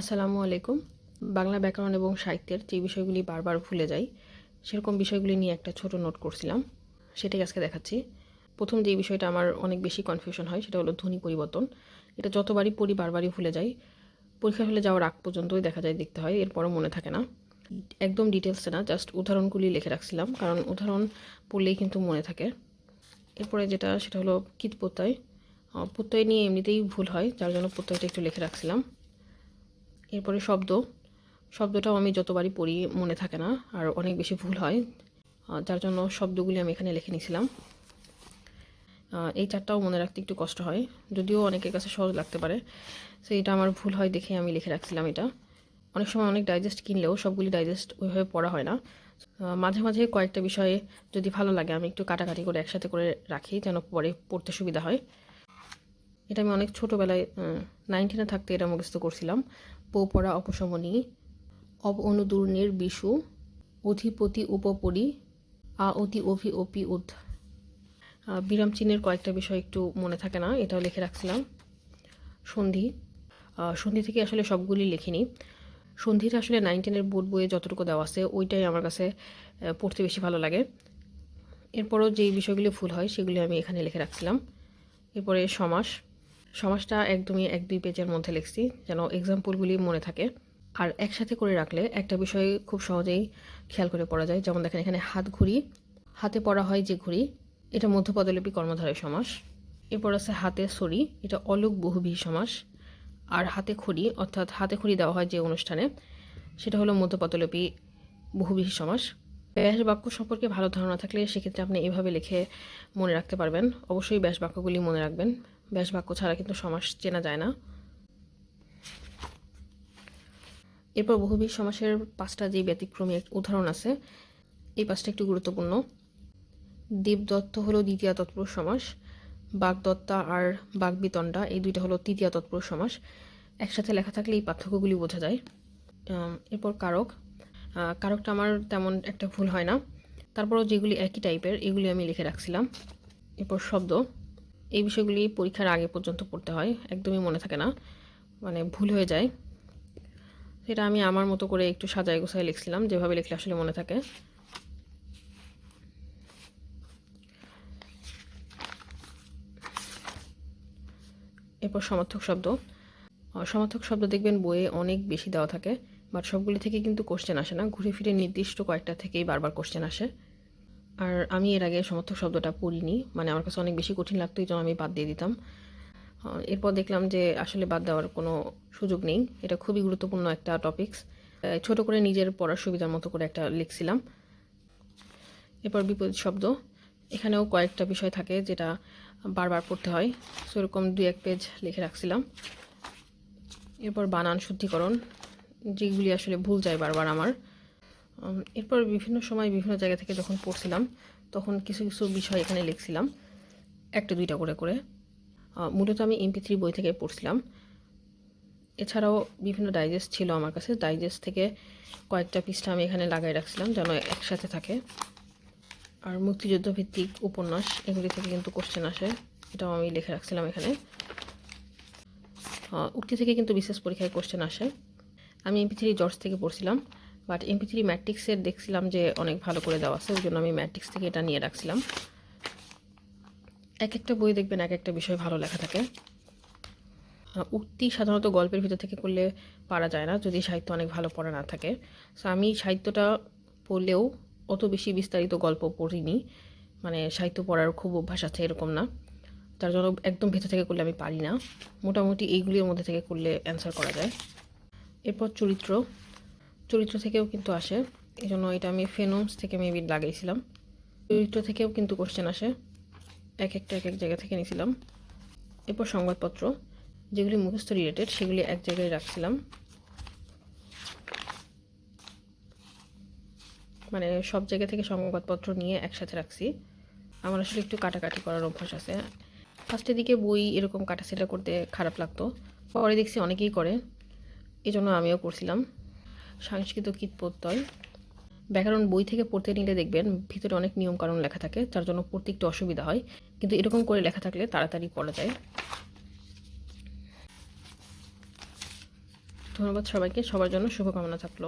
আসসালামু আলাইকুম। বাংলা ব্যাকরণ এবং সাহিত্যের যে বিষয়গুলি বারবার ভুলে যাই, সেরকম বিষয়গুলি নিয়ে একটা ছোট নোট করছিলাম। সেটাই আজকে দেখাচ্ছি। প্রথম যে বিষয়টা আমার অনেক বেশি কনফিউশন হয়, সেটা হলো ধ্বনি পরিবর্তন। এটা যতবারই পড়ি, বারবারই ভুলে যাই। পরীক্ষা হলে যাওয়ার আগ পর্যন্তই দেখা যায়, দেখতে হয়, এরপরও মনে থাকে না। একদম ডিটেলসে না জাস্ট উদাহরণগুলি লিখে রাখছিলাম, কারণ উদাহরণ পড়লেই কিন্তু মনে থাকে। এরপরে যেটা, সেটা হলো কীট প্রত্যয়। প্রত্যয় নিয়ে এমনিতেই ভুল হয়, যার জন্য প্রত্যয়টা একটু লিখে রাখছিলাম। এরপরে শব্দ। শব্দটাও আমি যতবারই পড়ি, মনে থাকে না, আর অনেক বেশি ভুল হয়। যার জন্য শব্দগুলি আমি এখানে লিখে নিয়েছিলাম। এই চারটাও মনে রাখতে একটু কষ্ট হয়। যদিও অনেকের কাছে সহজ লাগতে পারে সো এটা আমার ভুল হয় দেখে আমি লিখে রাখছিলাম এটা। অনেক সময় অনেক ডাইজেস্ট কিনলেও সবগুলি ডাইজেস্ট ওইভাবে পড়া হয় না। মাঝে মাঝে কয়েকটা বিষয়ে যদি ভালো লাগে, আমি একটু কাটাকাটি করে একসাথে করে রাখি, যেন পরে পড়তে সুবিধা হয়। এটা আমি অনেক ছোটোবেলায় নাইনটিনে থাকতে এটা মুখস্থ করছিলাম। পৌপড়া অপশমনী অব অনুদূর্ণের বিশু অধিপতি উপপরি আ অতি অভি অপি উদ আহ, বিরাম চিহ্নের কয়েকটা বিষয় একটু মনে থাকে না এটাও লিখে রাখছিলাম। সন্ধি সন্ধি থেকে আসলে সবগুলি লিখিনি। সন্ধিটা আসলে নাইনটিনের বোর্ড বইয়ে যতটুকু দেওয়া আছে ওইটাই আমার কাছে পড়তে বেশি ভালো লাগে। এরপরও যেই বিষয়গুলি ভুল হয় সেগুলি আমি এখানে লিখে রাখছিলাম। এরপরে সমাস সমাসটা একদমই এক দুই পেজের মধ্যে লিখছি, যেন এক্সাম্পলগুলি মনে থাকে। আর একসাথে করে রাখলে একটা বিষয় খুব সহজেই খেয়াল করে পড়া যায়। যেমন দেখেন এখানে হাত ঘড়ি, হাতে পড়া হয় যে ঘড়ি, এটা মধ্যপদলিপি কর্মধারয় সমাস। এরপর আছে হাতে সরি, এটা অলোক বহুবিহী সমাস। আর হাতে খড়ি, অর্থাৎ হাতে খড়ি দেওয়া হয় যে অনুষ্ঠানে, সেটা হলো মধ্যপদলিপি বহুবিহী সমাস। ব্যাস বাক্য সম্পর্কে ভালো ধারণা থাকলে সেক্ষেত্রে আপনি এভাবে লিখে মনে রাখতে পারবেন। অবশ্যই ব্যাস বাক্যগুলি মনে রাখবেন। ব্যাস বাক্য ছাড়া কিন্তু সমাস চেনা যায় না। এরপর বহুবিধ সমাসের পাঁচটা যে ব্যতিক্রমী উদাহরণ আছে, এই পাঁচটা একটু গুরুত্বপূর্ণ। দেবদত্ত হলো দ্বিতীয় তৎপুরুষ সমাস, বাগদত্তা আর বাগবিতণ্ডা, এই দুইটা হলো তৃতীয় তৎপুরুষ সমাস। একসাথে লেখা থাকলে এই পার্থক্যগুলি বোঝা যায়। এরপর কারক। কারকটা আমার তেমন একটা ভুল হয় না। তারপরও যেগুলি একই টাইপের এগুলি আমি লিখে রাখছিলাম। এরপর শব্দ। এই বিষয়গুলি পরীক্ষার আগে পর্যন্ত পড়তে হয়, একদমই মনে থাকে না মানে ভুল হয়ে যায়। সেটা আমি আমার মতো করে একটু সাজায় গোছায় লিখছিলাম, যেভাবে লিখলে আসলে মনে থাকে। এরপর সমর্থক শব্দ। সমর্থক শব্দ দেখবেন বইয়ে অনেক বেশি দেওয়া থাকে, বাট সবগুলি থেকে কিন্তু কোশ্চেন আসে না। ঘুরে ফিরে নির্দিষ্ট কয়েকটা থেকেই বারবার কোশ্চেন আসে। আর আমি এর আগে সমর্থক শব্দটা পড়িনি। মানে আমার কাছে অনেক বেশি কঠিন লাগতো, এই জন্য আমি বাদ দিয়ে দিতাম। এরপর দেখলাম যে আসলে বাদ দেওয়ার কোনো সুযোগ নেই। এটা খুবই গুরুত্বপূর্ণ একটা টপিকস ছোট করে নিজের পড়ার সুবিধার মতো করে একটা লিখছিলাম। এরপর বিপরীত শব্দ। এখানেও কয়েকটা বিষয় থাকে যেটা বারবার পড়তে হয়। সেরকম দুই এক পেজ লিখে রাখছিলাম। এরপর বানান শুদ্ধিকরণ, যেগুলি আসলে ভুল যায় বারবার আমার। এরপর বিভিন্ন সময় বিভিন্ন জায়গা থেকে যখন পড়ছিলাম, তখন কিছু কিছু বিষয় এখানে লিখছিলাম, একটা দুইটা করে করে। মূলত আমি এমপি থ্রি বই থেকে পড়ছিলাম। এছাড়াও বিভিন্ন ডাইজেস্ট ছিল আমার কাছে। ডাইজেস্ট থেকে কয়েকটা পৃষ্ঠা আমি এখানে লাগাই রাখছিলাম যেন একসাথে থাকে। আর মুক্তিযুদ্ধ ভিত্তিক উপন্যাস, এগুলি থেকে কিন্তু কোশ্চেন আসে, এটাও আমি লিখে রাখছিলাম এখানে। উক্তি থেকে কিন্তু বিশেষ পরীক্ষায় কোশ্চেন আসে। আমি এমপি থ্রি জর্জ থেকে পড়ছিলাম। বাট এমপি থ্রি ম্যাট্রিক্সের দেখছিলাম যে অনেক ভালো করে দেওয়া আছে ওই জন্য আমি ম্যাট্রিক্স থেকে এটা নিয়ে রাখছিলাম। এক একটা বই দেখবেন, এক একটা বিষয় ভালো লেখা থাকে। উক্তি সাধারণত গল্পের ভিতর থেকে করলে পারা যায় না, যদি সাহিত্য অনেক ভালো পড়া না থাকে। সো আমি সাহিত্যটা পড়লেও অত বেশি বিস্তারিত গল্প পড়িনি। মানে সাহিত্য পড়ার খুব অভ্যাস আছে এরকম না। তার জন্য একদম ভেতর থেকে করলে আমি পারি না। মোটামুটি এইগুলির মধ্যে থেকে করলে অ্যান্সার করা যায়। এরপর চরিত্র। চরিত্র থেকেও কিন্তু আসে। এই জন্য এটা আমি ফেনোমস থেকে মেবি লাগাইছিলাম চরিত্র থেকেও কিন্তু কোশ্চেন আসে। এক একটা, এক এক জায়গা থেকে নিয়েছিলাম। এরপর সংবাদপত্র, যেগুলি মুখস্থ রিলেটেড সেগুলি এক জায়গায় রাখছিলাম। মানে সব জায়গা থেকে সংবাদপত্র নিয়ে একসাথে রাখছি। আমার আসলে একটু কাটাকাটি করার অভ্যাস আছে। ফার্স্টের দিকে বই এরকম কাটাছেটা করতে খারাপ লাগতো। পরে দেখছি অনেকেই করে। এই জন্য আমিও করছিলাম। সংস্কৃত কীট প্রত্যয় ব্যাকরণ বই থেকে পড়তে নিলে দেখবেন ভিতরে অনেক নিয়মকানুন লেখা থাকে, যার জন্য পড়তে একটু অসুবিধা হয়। কিন্তু এরকম করে লেখা থাকলে তাড়াতাড়ি পড়া যায়। ধন্যবাদ সবাইকে, সবার জন্য শুভকামনা থাকল।